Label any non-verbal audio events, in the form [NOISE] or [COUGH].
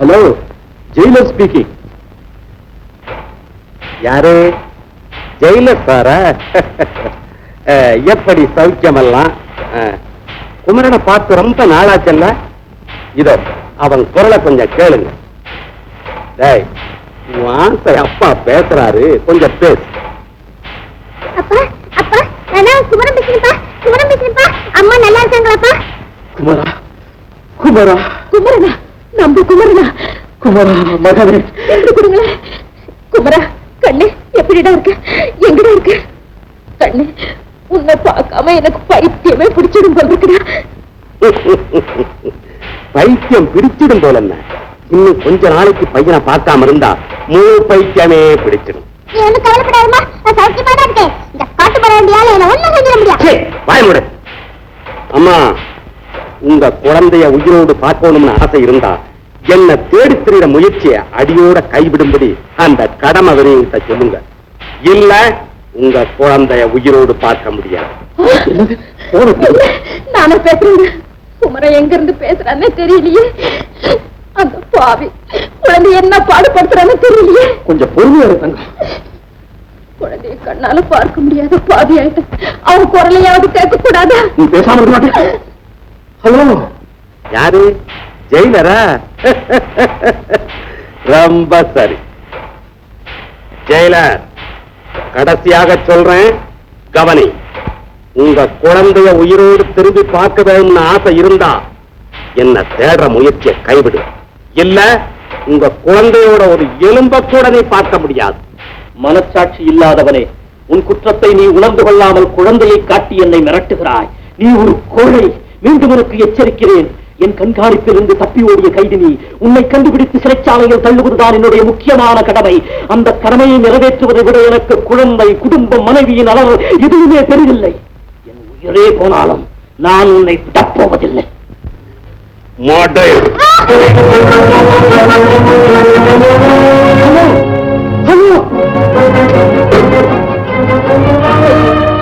Hello jailer speaking யாரு? Jailer சாரா [LAUGHS] எப்படி சௌக்கியமெல்லாம்? அஹ், குமரனை பார்த்து ரொம்ப நாளாச்சல்ல? இதோ அவன் குரலை கொஞ்சம் கேளுங்க. டேய் ஆசை அப்பா பேசுறாரு கொஞ்சம் பேசு. அப்பா அப்பா நான் பேசுறேன்ப்பா குமரம் பேசுறேன்ப்பா. அம்மா நல்லா இருக்காங்களாப்பா? குமரா குமரா. குமரனா? நம்ம குமரனா? குமரா மகனே கொடுங்களேன் குமரா கண்ணு எப்படிடா இருக்கு? எங்கடா இருக்கு? கண்ணு உன்னை பார்க்காம எனக்கு பைத்தியமே பிடிச்சிடும் போல இருக்குடா. [LAUGHS] பைத்தியம் பிடிச்சிடும் போல என்ன? இன்னும் கொஞ்ச நாளைக்கு பையனை பார்க்காம இருந்தா முழு பைத்தியமே பிடிச்சிடும். நீ ஒன்னும் கவலைப்படாதம்மா. நான் சௌக்கியமா தான் இருக்கேன். இந்த காட்டு போற வேண்டியால என்ன ஒண்ணும் செஞ்சிட முடியாது. அம்மா உங்க குழந்தைய உயிரோடு பார்க்கணும்னு ஆசை இருந்தா என்ன தேடி திரிகிற முயற்சியை அடியோட கைவிடும்படி அந்த கடமை விரைவுகிட்ட சொல்லுங்க. இல்ல உங்க குழந்தைய உயிரோடு பார்க்க முடியாது. நானே பேசுறேங்க. குமரன் எங்க இருந்து பேசுறானே தெரியலையே. அந்த பாவி. குழந்தை என்ன பாடுபடுத்துறானே தெரியலையே. கொஞ்சம் பொறுமையா இருக்காங்க குழந்தைய கண்ணால பார்க்க முடியாத பாவி ஆயிட்டேன் அவன் குரலையாவது கேட்க கூடாதா நீ பேசாம இருக்க மாட்டே ஹலோ. யாரு? ஜெயிலரா? ரொம்ப சரி. ஜெயிலர் கடைசியாக சொல்றேன் கவனி. உங்க குழந்தைய உயிரோடு திரும்பி பார்க்க வேணும்னு ஆசை இருந்தா என்ன தேடுற முயற்சியை கைவிடு. இல்ல உங்க குழந்தையோட ஒரு எலும்ப கூட நீ பார்க்க முடியாது. மனச்சாட்சி இல்லாதவனே உன் குற்றத்தை நீ உணர்ந்து கொள்ளாமல் குழந்தையை காட்டி என்னை மிரட்டுகிறாய். நீ ஒரு கோழை மீண்டும் உனக்கு எச்சரிக்கிறேன். என் கண்காணிப்பிலிருந்து தப்பி ஓடிய கைதினி உன்னை கண்டுபிடித்து சிறைச்சாலையில் தள்ளுவதுதான் என்னுடைய முக்கியமான கடமை. அந்த கடமையை நிறைவேற்றுவதை விட எனக்கு குழந்தை குடும்பம் மனைவியின் அளவு எதுவுமே தெரியவில்லை என் உயிரே போனாலும் நான் உன்னை விடப்போவதில்லை மாட்டேன்